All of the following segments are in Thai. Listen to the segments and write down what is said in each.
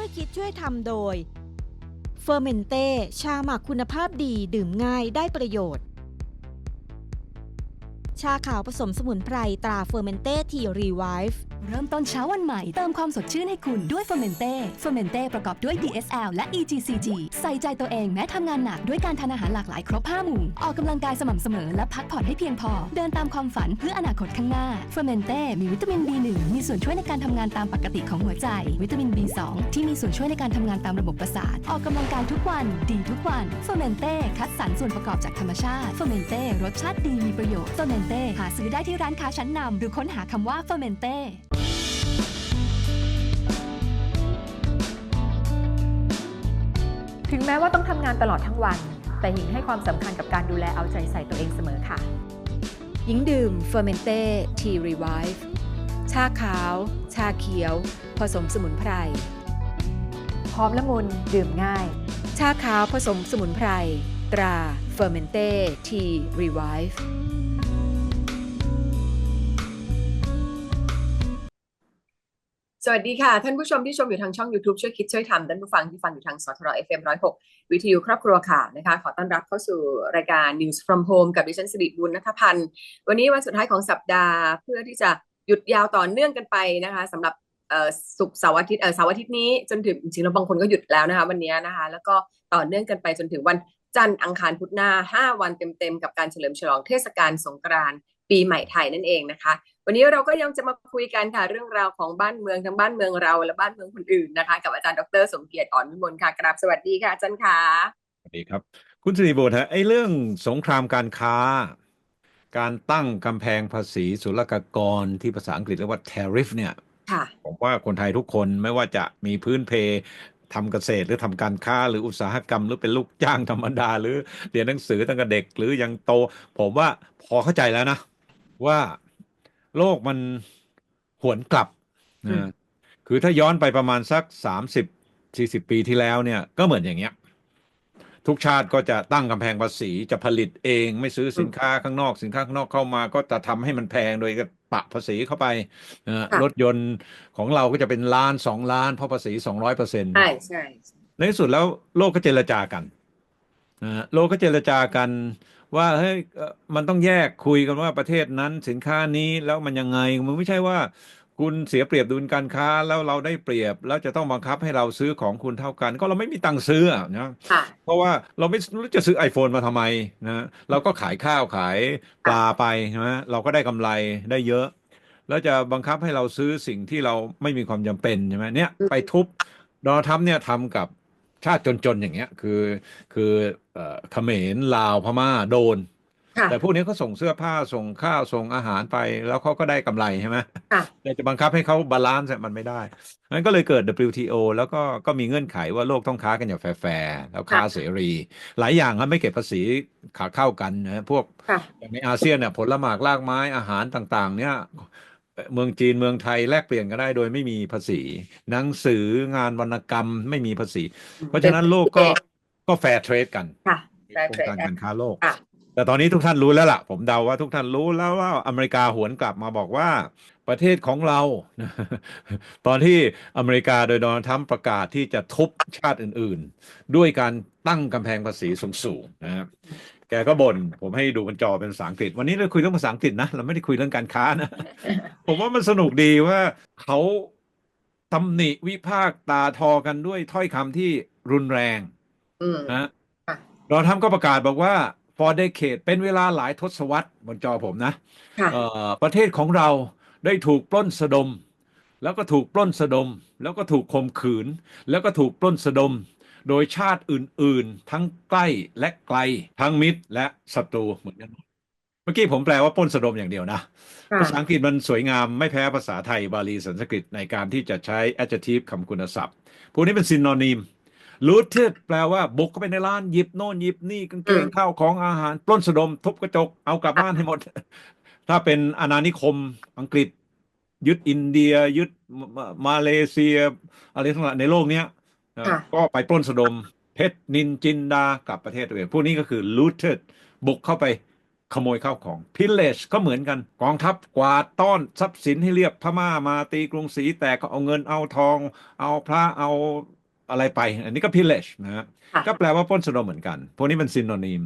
ช่วยคิดช่วยทำโดยเฟอร์เมนเต้ชาหมักคุณภาพดีดื่มง่ายได้ประโยชน์ ชาขาวผสมสมุนไพรตราเฟอร์เมนเต้ทีรีไวฟ์ เริ่มต้นเช้าวันใหม่ เติมความสดชื่นให้คุณด้วยเฟอร์เมนเต้เฟอร์เมนเต้ประกอบด้วย DSL และ EGCG ใส่ใจตัวเองแม้ทำงานหนักด้วยการทานอาหารหลากหลายครบ5หมู่ ออกกำลังกายสม่ำเสมอและพักผ่อนให้เพียงพอ เดินตามความฝันเพื่ออนาคตข้างหน้าเฟอร์เมนเต้มีวิตามิน B1 มีส่วนช่วยในการทำงานตามปกติของหัวใจ วิตามิน B2 ที่มีส่วนช่วยในการทำงานตามระบบประสาท ออกกำลังกายทุกวัน ดีทุกวันเฟอร์เมนเต้คัดสรรส่วนประกอบจากธรรมชาติเฟอร์เมนเต้รสชาติดีมีประโยชน์เฟอร์เมนเต้หาซื้อได้ที่ร้านค้าชั้นนำหรือค้นหาคำว่าเฟอร์เมนเต้ แม้ว่าต้องทำงานตลอดทั้งวัน แต่หญิงให้ความสำคัญกับการดูแลเอาใจใส่ตัวเองเสมอค่ะ หญิงดื่มเฟอร์เมนเต้ทีรีไวฟ์ชาขาว ชาเขียว ผสมสมุนไพรหอมละมุนดื่มง่าย ชาขาวผสมสมุนไพร ตราเฟอร์เมนเต้ทีรีไวฟ์ วัสดีค่ะ ท่านผู้ชมที่ชมอยู่ทางช่อง YouTube ช่วยคิดช่วยทำท่านผู้ฟังที่ฟังอยู่ทางสทร FM 106 วิทยุครอบครัวข่าวนะคะ ขอต้อนรับเข้าสู่รายการ News from Home กับดิฉันสิริบุญนัทพันธ์ วันนี้วันสุดท้ายของสัปดาห์ เพื่อที่จะหยุดยาวต่อเนื่องกันไปนะคะสำหรับเอ่อศุกเสาร์อาทิตย์เออเสาร์อาทิตย์นี้จนถึงจริงๆแล้วบางคนก็หยุดแล้วนะคะวันนี้นะคะ แล้วก็ต่อเนื่องกันไปจนถึงวันจันทร์อังคารพุธหน้า 5 วันเต็มๆ กับการเฉลิมฉลองเทศกาลสงกรานต์ปีใหม่ไทยนั่นเองนะคะ วันนี้เราก็ยังจะมาคุยกันค่ะเรื่องราวของบ้านเมืองทั้งบ้านเมืองเราและบ้านเมืองคนอื่นนะคะ กับอาจารย์ดรสมเกียรติอ่อนวิมลค่ะกราบสวัสดีค่ะอาจารย์ค่ะสวัสดีครับ คุณสิริบุตรฮะไอ้เรื่องสงครามการค้า การตั้งกำแพงภาษีศุลกากรที่ภาษาอังกฤษเรียกว่า tariff เนี่ยค่ะผมว่าคนไทยทุกคนไม่ว่าจะมีพื้นเพทำเกษตรหรือทำการค้าหรืออุตสาหกรรม หรือเป็นลูกจ้างธรรมดา หรือเรียนหนังสือตั้งแต่เด็กหรือยังโต ผมว่าพอเข้าใจแล้วนะ ว่า โลกมันหวนกลับอืมนะคือถ้าย้อนไปประมาณสักสามสิบสี่สิบปีที่แล้วเนี่ย ก็เหมือนอย่างเงี้ย ทุกชาติก็จะตั้งกำแพงภาษีจะผลิตเองไม่ซื้อสินค้าข้างนอก สินค้าข้างนอกเข้ามา ก็จะทำให้มันแพงโดยก็ปะภาษีเข้าไปนะฮะค่ะรถยนต์ของเราก็จะเป็นล้านสองล้านเพราะภาษีสองร้อยเปอร์เซ็นต์ใช่ใช่ในที่สุดแล้วโลกก็เจรจากันนะฮะโลกก็เจรจากัน ว่าเฮ้ยเอ่อมันต้องแยกคุยกันว่าประเทศนั้นสินค้านี้แล้วมันยังไงมันไม่ใช่ว่าคุณเสียเปรียบดุลการค้าแล้วเราได้เปรียบ แล้วจะต้องบังคับให้เราซื้อของคุณเท่ากัน ก็เราไม่มีตังค์ซื้ออะนะค่ะเพราะว่าเราไม่รู้จะซื้อ iPhone มาทำไมนะเราก็ขายข้าวขายปลาไปใช่ไหมเราก็ได้กำไรได้เยอะ แล้วจะบังคับให้เราซื้อสิ่งที่เราไม่มีความจำเป็นใช่ไหมเนี่ยไปทุบโดนัลด์ทรัมป์เนี่ยทำกับ ชาติจนๆอย่างเงี้ย คือ คือเอ่อเขมรลาวพม่าโดนค่ะแต่พวกนี้เขาส่งเสื้อผ้าส่งข้าวส่งอาหารไป แล้วเขาก็ได้กำไรใช่ไหมค่ะแต่จะบังคับให้เขาบาลานซ์มันไม่ได้นั้นก็เลยเกิด WTO แล้วก็ก็มีเงื่อนไขว่าโลกต้องค้ากันอย่างแฟร์ๆแล้วค้าค่ะเสรี หลายอย่างครับไม่เก็บภาษีขาเข้ากันนะพวกค่ะอย่างในอาเซียนเนี่ยผลหมากรากไม้อาหารต่าง ๆ เนี่ย เมืองจีนเมืองไทยแลกเปลี่ยนกันได้โดยไม่มีภาษี หนังสืองานวรรณกรรมไม่มีภาษี เพราะฉะนั้นโลกก็ก็แฟร์เทรดกันค่ะกได้รมเทรดการกันการค้าโลกค่ะแต่ตอนนี้ทุกท่านรู้แล้วล่ะ ผมเดาว่าทุกท่านรู้แล้วว่าอเมริกาหวนกลับมาบอกว่าประเทศของเรา ตอนที่อเมริกาโดยโดนัลด์ทรัมป์ประกาศที่จะทุบชาติอื่น ๆ ด้วยการตั้งกำแพงภาษีสูงๆนะครับ แกก็บ่นผมให้ดูบนจอเป็นภาษาอังกฤษ วันนี้เราคุยเรื่องภาษาอังกฤษนะ เราไม่ได้คุยเรื่องการค้านะ ผมว่ามันสนุกดีว่าเขาตำหนิวิพากษ์ตาทอกันด้วยถ้อยคำที่รุนแรงอืมนะค่ะโดนัลด์ทรัมป์ก็ประกาศบอกว่า for decade เป็นเวลาหลายทศวรรษบนจอผมนะค่ะเอ่อประเทศของเราได้ถูกปล้นสะดม แล้วก็ถูกปล้นสะดม แล้วก็ถูกข่มขืน แล้วก็ถูกปล้นสะดม โดยชาติอื่น ๆ ทั้งใกล้และไกล ทั้งมิตรและศัตรูเหมือนกันเมื่อกี้ผมแปลว่าปล้นสะดมอย่างเดียวนะค่ะภาษาอังกฤษมันสวยงามไม่แพ้ภาษาไทยบาลีสันสกฤตในการที่จะใช้ adjective คำคุณศัพท์ พวกนี้เป็น synonym looted แปลว่าบุกเข้าไปในร้านหยิบโน่นหยิบนี่กางเกงอืมข้าวของอาหารปล้นสะดม ทุบกระจกเอากลับบ้านให้หมด ถ้าเป็นอาณานิคมอังกฤษ ยึดอินเดีย ยึดมามาเลเซีย อะไรทั้งหลายในโลกเนี้ยเอ่อค่ะ ก็ไปปล้นสะดม เพชรนินจินดากลับประเทศตัวเองพวกนี้ก็คือ looted บุกเข้าไปขโมยข้าวของ pillage ก็เหมือนกัน กองทัพกวาดต้อนทรัพย์สินให้เรียบพม่ามาตีกรุงศรีแตกก็เอาเงินเอาทอง เอาพระเอาอะไรไป อันนี้ก็ pillage นะฮะค่ะก็แปลว่าปล้นสะดมเหมือนกัน พวกนี้เป็นซินโนนิม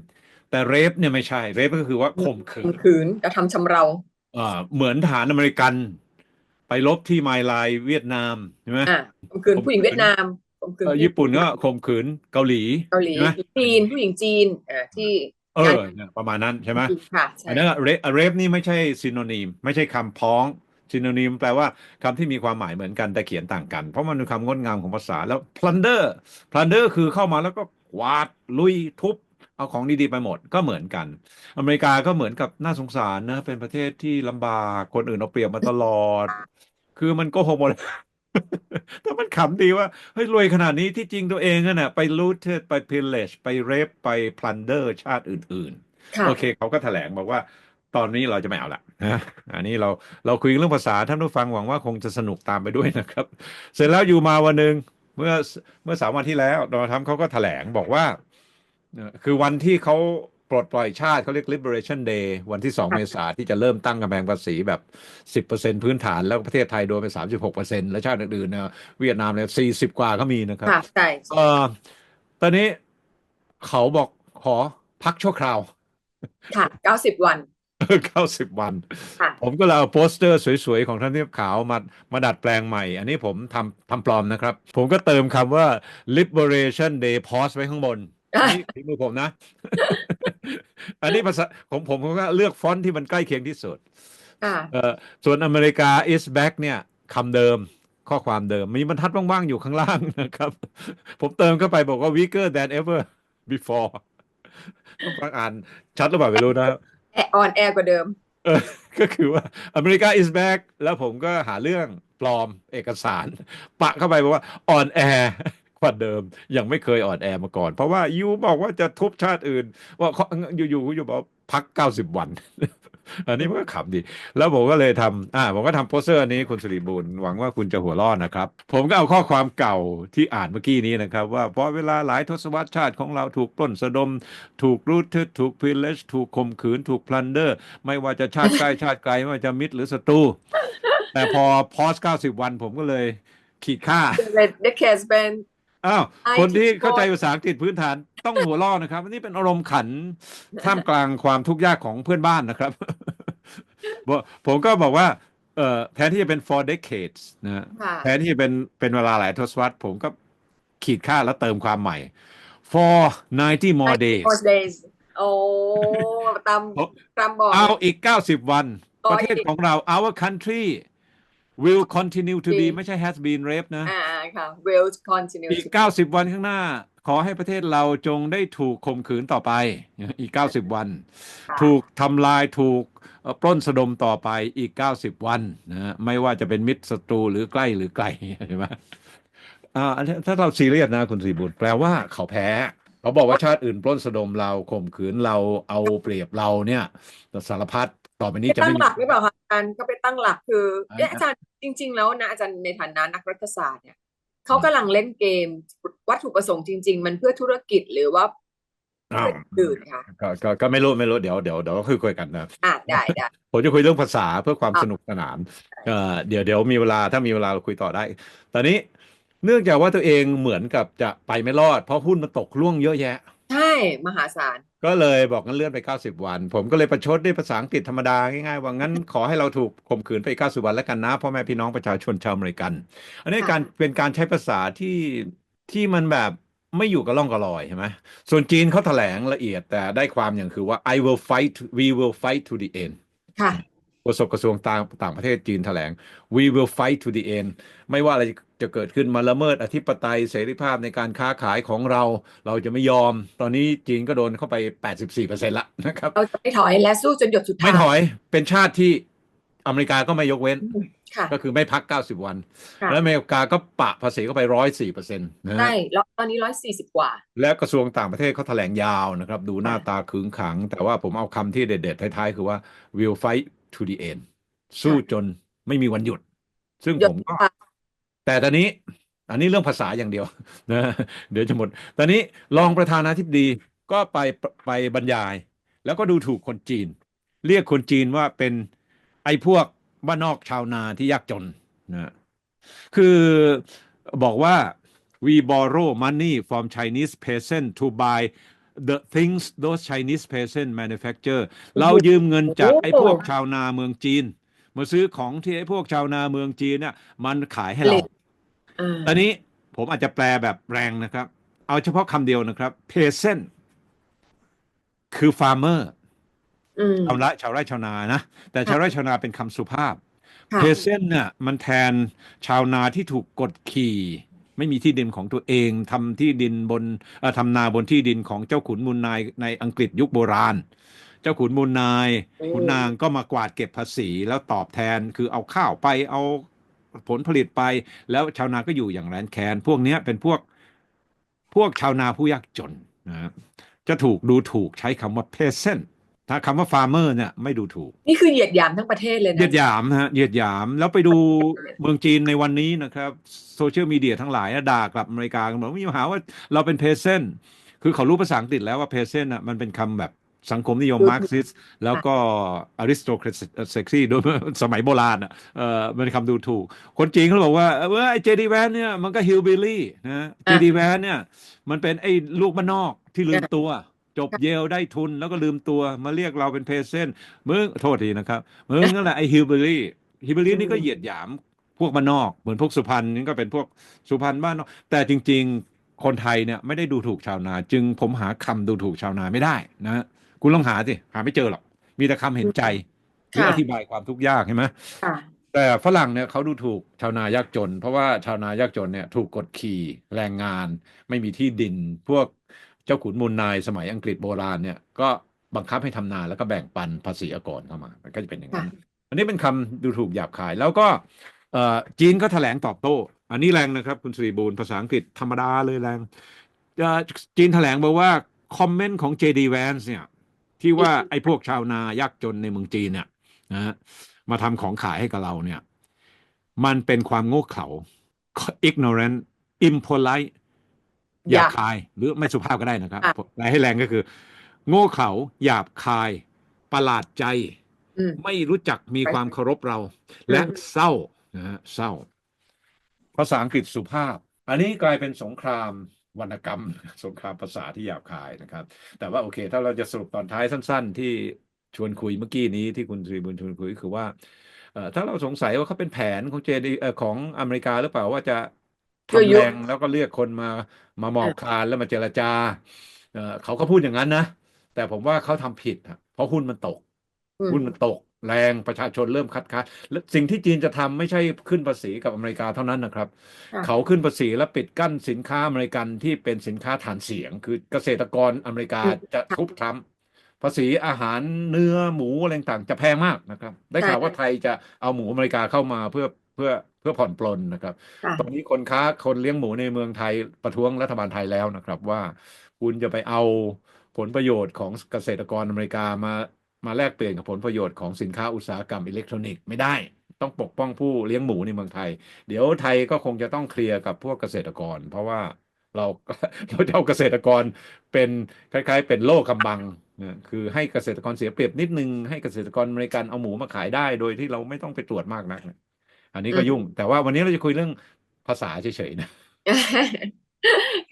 แต่ rape เนี่ยไม่ใช่ rape ก็คือว่าข่มขืข่มนขืนกระทำชำเราอ่าเหมือนทหารอเมริกัน ไปรบที่ไมลายเวียดนามใช่ไหมอ่าข่มขืนผู้หญิงเวียดนาม ข่มขืนเอ่อญี่ปุ่นก็ข่มขืนเกาหลีเกาหลีใช่ไหมจีนผู้หญิงจีนอ่าที่เออเนี่ยประมาณนั้นใช่ไหมค่ะใช่อันนั้นเรเรฟนี่ไม่ใช่ซิน o นิมไม่ใช่คำพ้องซิน o นิมแปลว่าคำที่มีความหมายเหมือนกันแต่เขียนต่างกัน เพราะมันเป็นคำงดงามของภาษาแล้ว plunder plunder คือเข้ามาแล้วก็กวาดลุยทุบเอาของดีๆไปหมดก็เหมือนกัน อเมริกาก็เหมือนกับน่าสงสารนะเป็นประเทศที่ลำบากคนอื่นเอาเปรียบมาตลอด คือมันโก็หกหมด แต่มันขำดีว่าเฮ้ยรวยขนาดนี้ที่จริงตัวเองอะน่ะไปลูทไป pillage ไปเรฟไป plunder ชาติอื่นๆค่ะโอเคเขาก็แถลงบอกว่าตอนนี้เราจะไม่เอาละนะอันนี้เราเราคุยเรื่องภาษาท่านผู้ฟังหวังว่าคงจะสนุกตามไปด้วยนะครับ เสร็จแล้วอยู่มาวันหนึ่งเมื่อเมื่อสามวันที่แล้วโดนัลด์ทรัมป์เขาก็แถลงบอกว่าเอ่อคือวันที่เขาป ลดปล่อยชาติเขาเรียก liberation day วันที่ 2 เมษาที่จะเริ่มตั้งกำแพงภาษีแบบ 10%พื้นฐานแล้วประเทศไทยโดนไป 36%และชาติอื่นๆเนี่ยเวียดนามเนี่ย40 กว่าก็มีนะครับค่ะใช่เอ่อตอนนี้เขาบอกขอพักชั่วคราว ค่ะเก้าสิบวันเก้าสิบวันค่ะผมก็เลยเอาโปสเตอร์สวยๆ ของท่านเนียบขาวมามาดัดแปลงใหม่ อันนี้ผมทำทำปลอมนะครับ ผมก็เติมคำว่า liberation day pause ไว้ข้างบนอันนี้ ฝีมือผมนะ อันนี้ภาษาของผมผมก็เลือกฟอนต์ที่มันใกล้เคียงที่สุดค่ะเอ่อส่วนอเมริกา is back เนี่ยคำเดิมข้อความเดิม มีบรรทัดว่างๆอยู่ข้างล่างนะครับ ผมเติมเข้าไปบอกว่า weaker than ever before ต้องฟังอ่านชัดหรือเปล่าไม่รู้นะแอออนแอร์กว่าเดิม เออ ก็คือว่าอเมริกา is back แล้วผมก็หาเรื่องปลอมเอกสาร ปะเข้าไปบอกว่าอ่อนแอก ว่าเดิม ยังไม่เคยอ่อนแอมาก่อน เพราะว่ายูบอกว่าจะทุบชาติอื่น ว่าเขาอยู่ๆอยู่บอกพัก90วัน อันนี้มันก็ขำดี แล้วผมก็เลยทำอ่าผมก็ทำโปสเตอร์อันนี้คุณสิริบูลหวังว่าคุณจะหัวร้อนนะครับ ผมก็เอาข้อความเก่าที่อ่านเมื่อกี้นี้นะครับ ว่าเพราะเวลาหลายทศวรรษชาติของเราถูกปล้นสะดม ถูกรูทถูกพิลเลชถูกข่มขืนถูกพลันเดอร์ ไม่ว่าจะชาติใกล้ชาติไกลไม่ว่าจะมิตรหรือศัตรูแต่พอพอส90วันผมก็เลยขีดค่า The decades been อ้าวไอ้คนที่ที่เข้าใจโกรธภาษาอังกฤษพื้นฐานต้องหัวล้อนะครับอันนี้เป็นอารมณ์ขันท่ามกลางความทุกข์ยากของเพื่อนบ้านนะครับบอกผมก็บอกว่าเอ่อแทนที่จะเป็น for decades นะฮะค่ะแทนที่จะเป็นเป็นเวลาหลายทศวรรษผมก็ขีดค่าแล้วเติมความใหม่ for 90 more days Most days โอ้ตามโอ้ตามบอกเอาอีก 90 วันอ๋อประเทศอีกของเรา our country will continue to be ดีไม่ใช่ has been raped นะอ่าค่ะ will continue อีก to 90 วันข้างหน้า ขอให้ประเทศเราจงได้ถูกข่มขืนต่อไป อีก 90 วันค่ะถูกทำลายถูกเอ่อปล้นสะดมต่อไปอีก 90 วันนะฮะไม่ว่าจะเป็นมิตรศัตรูหรือใกล้หรือไกลใช่ไหมอ่าอันนี้ถ้าเราซีเรียสนะคุณสีบุตรแปลว่าเขาแพ้เขาบอกว่าชาติอื่นปล้นสะดมเราข่มขืนเราเอาเปรียบเราเนี่ยสารพัด ต่อไปนี้ไปจะตั้ไม่งมีหลักหรือเปล่าคะอาจารย์ก็ไปตั้งหลักคืออ่าเอ๊ะอาจารย์จริง ๆ แล้วนะอาจารย์ในฐานะนักรัฐศาสตร์เนี่ยเขากำลังเล่นเกมวัตถุประสงค์จริง ๆ มันเพื่อธุรกิจหรือว่าอ้าวเพื่ออื่นค่ะก็ก็ก็ไม่รู้ไม่รู้เดี๋ยวเดี๋ยวเดี๋ยวคุยคุยกันนะอ่าได้ได้ผมจะคุยเรื่องภาษาเพื่อความอะสนุกสนานเอ่อเดี๋ยวเดี๋ยวมีเวลาถ้ามีเวลาเราคุยต่อได้ ตอนนี้เนื่องจากว่าตัวเองเหมือนกับจะไปไม่รอด เพราะหุ้นมันตกร่วงเยอะแยะใช่ มหาศาล ก็เลยบอกงั้นเลื่อนไป 90 วัน ผมก็เลยประชดด้วยภาษาอังกฤษธรรมดาง่ายๆว่างั้นขอให้เราถูกข่มขืนไป 90 วันแล้วกันนะพ่อแม่พี่น้องประชาชนชาวอเมริกัน อันนี้ค่ะการเป็นการใช้ภาษาที่ที่มันแบบไม่อยู่กับร่องกับรอยใช่ไหมส่วนจีนเขาแถลงละเอียดแต่ได้ความอย่างคือว่า I will fight we will fight to the end ค่ะ โฆษกกระทรวงต่างต่างประเทศจีนแถลง we will fight to the end ไม่ว่าอะไรจะเกิดขึ้นมาละเมิดอธิปไตยเสรีภาพในการค้าขายของเรา เราจะไม่ยอม ตอนนี้จีนก็โดนเข้าไป 84%ละนะครับ เราจะไม่ถอยและสู้จนหยดสุดท้าย ไม่ถอยเป็นชาติที่อเมริกาก็ไม่ยกเว้นค่ะก็คือไม่พัก 90 วันค่ะแล้วอเมริกาก็ปะภาษีเข้าไป 104%นะฮะใช่แล้วตอนนี้ร้อยสี่สิบกว่า แล้วกระทรวงต่างประเทศเขาแถลงยาวนะครับ ดูหน้าตาขึงขัง แต่ว่าผมเอาคำที่เด็ดๆ ท้ายๆ คือว่า will fight to the end สู้จนไม่มีวันหยุด ซึ่งหยุผดมก็ค่ะแต่ตอนนี้ อันนี้เรื่องภาษาอย่างเดียวนะเดี๋ยวจะหมด ตอนนี้รองประธานาธิบดีก็ไปไปบรรยาย แล้วก็ดูถูกคนจีน เรียกคนจีนว่าเป็นไอ้พวกบ้านนอกชาวนาที่ยากจนนะคือบอกว่า we borrow money from Chinese peasant to buy the things those Chinese peasant manufacture เรายืมเงินจากไอ้พวกชาวนาเมืองจีน มาซื้อของที่ไอ้พวกชาวนาเมืองจีนเนี่ยมันขายให้เราอ่าตอนนี้ผมอาจจะแปลแบบแรงนะครับ เอาเฉพาะคำเดียวนะครับ peasant คือ farmer อืมชาวไร่ชาวไร่ชาวนานะ แต่ชาวไร่ชาวนาเป็นคำสุภาพค่ะ peasant เนี่ยมันแทนชาวนาที่ถูกกดขี่ ไม่มีที่ดินของตัวเองทำที่ดินบนเอ่อทำนาบนที่ดินของเจ้าขุนมูลนายในอังกฤษยุคโบราณ เจ้าขุนมูลนายอืมขุนนางก็มากวาดเก็บภาษีแล้วตอบแทนคือเอาข้าวไปเอาผลผลิตไป แล้วชาวนาก็อยู่อย่างแรนแคนพวกเนี้ยเป็นพวกพวกชาวนาผู้ยากจนนะครับจะถูกดูถูกใช้คำว่า peasant ถ้าคำว่า farmer เนี่ยไม่ดูถูก นี่คือเหยียดหยามทั้งประเทศเลยนะ เหยียดหยามนะฮะเหยียดหยามแล้วไปดูเมืองจีนในวันนี้นะครับโซเชียลมีเดียทั้งหลายด่ากลับอเมริกากันบอกว่ามีปัญหาว่าเราเป็นเพเซนคือเขารู้ภาษาอังกฤษแล้วว่าเพเซนอะมันเป็นคำแบบสังคมนิยมดูถูกมาร์กซิสแล้วก็อริสโตครตเซ็กซี่โดยสมัยโบราณอะเออมันเป็นคำดูถูก คนจีนเขาบอกว่าเออไอ้เจดีแวนเนี่ยมันก็ฮิลบิลลี่นะเจดีแวนเนี่ยมันเป็นไอ้ลูกบ้านนอกที่ลืมตัว จบเยลได้ทุนแล้วก็ลืมตัวมาเรียกเราเป็นเพเซนมึงโทษทีนะครับมึงนั่นแหละไอ้ฮิลบิลลี่ฮิลบิลลี่นี่ก็เหยียดหยามพวกบ้านนอกเหมือนพวกสุพรรณนี่ก็เป็นพวกสุพรรณบ้านนอกแต่จริง ๆ คนไทยเนี่ยไม่ได้ดูถูกชาวนา จึงผมหาคำดูถูกชาวนาไม่ได้นะฮะคุณลองหาสิหาไม่เจอหรอกมีแต่คำเห็นใจหรือค่ะอธิบายความทุกข์ยากใช่ไหมค่ะแต่ฝรั่งเนี่ยเขาดูถูกชาวนายากจน เพราะว่าชาวนายากจนเนี่ยถูกกดขี่แรงงาน ไม่มีที่ดินพวก เจ้าขุนมูลนายสมัยอังกฤษโบราณเนี่ยก็บังคับให้ทำนาแล้วก็แบ่งปันภาษีอากรเข้ามา มันก็จะเป็นอย่างนั้น อันนี้เป็นคำดูถูกหยาบคาย แล้วก็เอ่อจีนก็แถลงตอบโต้ อันนี้แรงนะครับ คุณสุริบูรณ์ภาษาอังกฤษธรรมดาเลยแรงเอ่อจีนแถลงบอกว่า คอมเมนต์ของ JD Vance เนี่ย ที่ว่าไอ้พวกชาวนายากจนในเมืองจีนเนี่ยนะฮะมาทำของขายให้กับเราเนี่ย มันเป็นความโง่เขลา ignorant impolite หยาบคายหรือไม่สุภาพก็ได้นะครับค่ะแปลให้แรงก็คือ โง่เขลาหยาบคาย ประหลาดใจอืมไม่รู้จักมีไปความเคารพเรา และอืมเศร้านะฮะเศร้า ภาษาอังกฤษสุภาพ อันนี้กลายเป็นสงครามวรรณกรรม สงครามภาษาที่หยาบคายนะครับ แต่ว่าโอเค ถ้าเราจะสรุปตอนท้ายสั้น ๆ ที่ชวนคุยเมื่อกี้นี้ที่คุณตรีบุญชวนคุยคือว่าเอ่อถ้าเราสงสัยว่าเขาเป็นแผนของเจดีเอ่อของอเมริกาหรือเปล่าว่าจะ ทำยั่วยุแรงแล้วก็เรียกคนมามาหมอบคลานแล้วมาเจรจาเอ่อเขาก็พูดอย่างนั้นนะแต่ผมว่าเขาทำผิดอะเพราะหุ้นมันตกอืมหุ้นมันตก แรงประชาชนเริ่มคัดค้านและสิ่งที่จีนจะทำไม่ใช่ขึ้นภาษีกับอเมริกาเท่านั้นนะครับค่ะเขาขึ้นภาษีและปิดกั้นสินค้าอเมริกันที่เป็นสินค้าฐานเสียง คือเกษตรกรอเมริกาอืมจะทุบทรัมป์ภาษีอาหารเนื้อหมูอะไรต่างๆจะแพงมากนะครับ ได้ข่าวว่าไทยจะเอาหมูอเมริกาเข้ามาเพื่อเพื่อเพื่อผ่อนปลนนะครับค่ะตอนนี้คนค้าคนเลี้ยงหมูในเมืองไทยประท้วงรัฐบาลไทยแล้วนะครับ ว่าคุณจะไปเอาผลประโยชน์ของเกษตรกรอเมริกามามาแลกเปลี่ยนกับผลประโยชน์ของสินค้าอุตสาหกรรมอิเล็กทรอนิกส์ไม่ได้ต้องปกป้องผู้เลี้ยงหมูในเมืองไทย เดี๋ยวไทยก็คงจะต้องเคลียร์กับพวกเกษตรกร เพราะว่าเราเราจะเอาเกษตรกรเป็นคล้าย ๆ เป็นโล่กำบังนะคือให้เกษตรกรเสียเปรียบนิดนึงให้เกษตรกรอเมริกันเอาหมูมาขายได้ โดยที่เราไม่ต้องไปตรวจมากนักนะ อันนี้ก็ยุ่ง แต่ว่าวันนี้เราจะคุยเรื่องภาษาเฉยๆนะ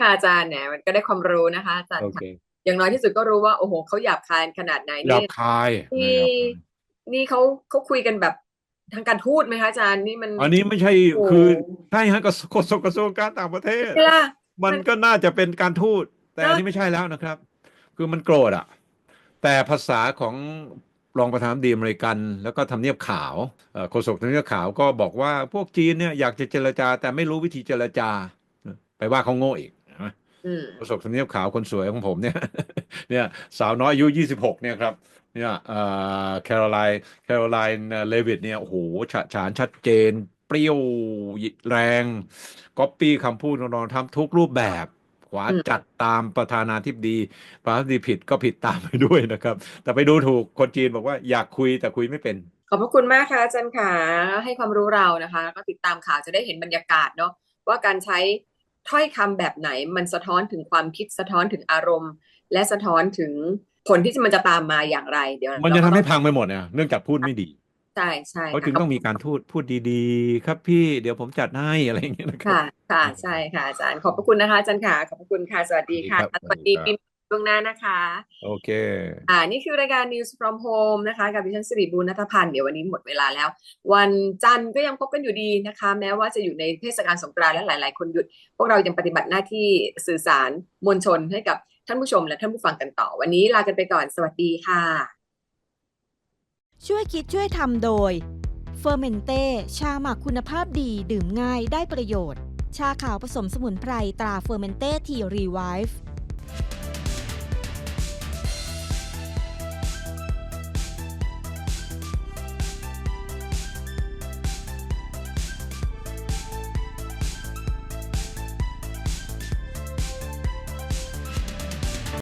ค่ะอาจารย์เนี่ยมันก็ได้ความรู้นะคะอาจารย์โอค่ะเคอย่างน้อยที่สุดก็รู้ว่าโอ้โหเขาหยาบคายขนาดไหนหยานี่บคายนะนี่หยาบคายนี่เขาเขาคุยกันแบบทางการทูตไหมคะอาจารย์นี่มัน อันนี้ไม่ใช่โอ้คือใช่ฮะกระทรวงกระทรวงกระทรวงการต่างประเทศเวลามันมันก็น่าจะเป็นการทูตแต่เนอะอันนี้ไม่ใช่แล้วนะครับ คือมันโกรธอะ แต่ภาษาของ รองประธานาธิบดีอเมริกัน แล้วก็ทำเนียบขาวเอ่อโฆษกทำเนียบขาวก็บอกว่าพวกจีนเนี่ยอยากจะเจรจา แต่ไม่รู้วิธีเจรจา ไปว่าเขาโง่อีกเห็นไหมอืมโฆษกทำเนียบขาวคนสวยของผมเนี่ยเนี่ยสาวน้อยอายุ 26 เนี่ยครับเนี่ยเอ่อแคโรไลน์แคโรไลน์เลวิตเนี่ยโอ้โหฉะฉานชัดเจน เปรี้ยวแรงก๊อปปี้คำพูดของโดนัลด์ทรัมป์ทุกรูปแบบ ขวาอืมจัดตามประธานาธิบดีประธานาธิบดีผิดก็ผิดตามไปด้วยนะครับ แต่ไปดูถูกคนจีนบอกว่าอยากคุยแต่คุยไม่เป็น ขอบพระคุณมากค่ะอาจารย์ขาให้ความรู้เรานะคะ ก็ติดตามข่าวจะได้เห็นบรรยากาศเนาะว่าการใช้ถ้อยคำแบบไหนมันสะท้อนถึงความคิดสะท้อนถึงอารมณ์ และสะท้อนถึงผลที่มันจะตามมาอย่างไร เดี๋ยวมันจะทำให้เราก็พังไปหมดเนี่ยเนื่องจากพูดไม่ดีใช่ใช่เขาจึงค่ะต้องมีการพูดพูดดีๆ ครับพี่เดี๋ยวผมจัดให้อะไรอย่างเงี้ยนะครับ ค่ะค่ะใช่ค่ะอาจารย์ขอบพระคุณนะคะอาจารย์ค่ะขอบพระคุณค่ะ สวัสดีค่ะสวัสดีครับสวัสดีสวัสดีครับปีใหม่ล่วงหน้านะคะ โอเค อ่านี่คือรายการ News from Home นะคะ กับดิฉันสิริบูรณัฐพันธ์เดี๋ยววันนี้หมดเวลาแล้ว วันจันทร์ก็ยังพบกันอยู่ดีนะคะ แม้ว่าจะอยู่ในเทศกาลสงกรานต์และหลาย ๆ คนหยุด พวกเรายังปฏิบัติหน้าที่สื่อสารมวลชนให้กับท่านผู้ชมและท่านผู้ฟังกันต่อ วันนี้ลากันไปก่อนสวัสดีค่ะ ช่วยคิดช่วยทำโดยเฟอร์เมนเต้ชาหมักคุณภาพดีดื่มง่ายได้ประโยชน์ ชาขาวผสมสมุนไพรตราเฟอร์เมนเต้ทีรีไวฟ์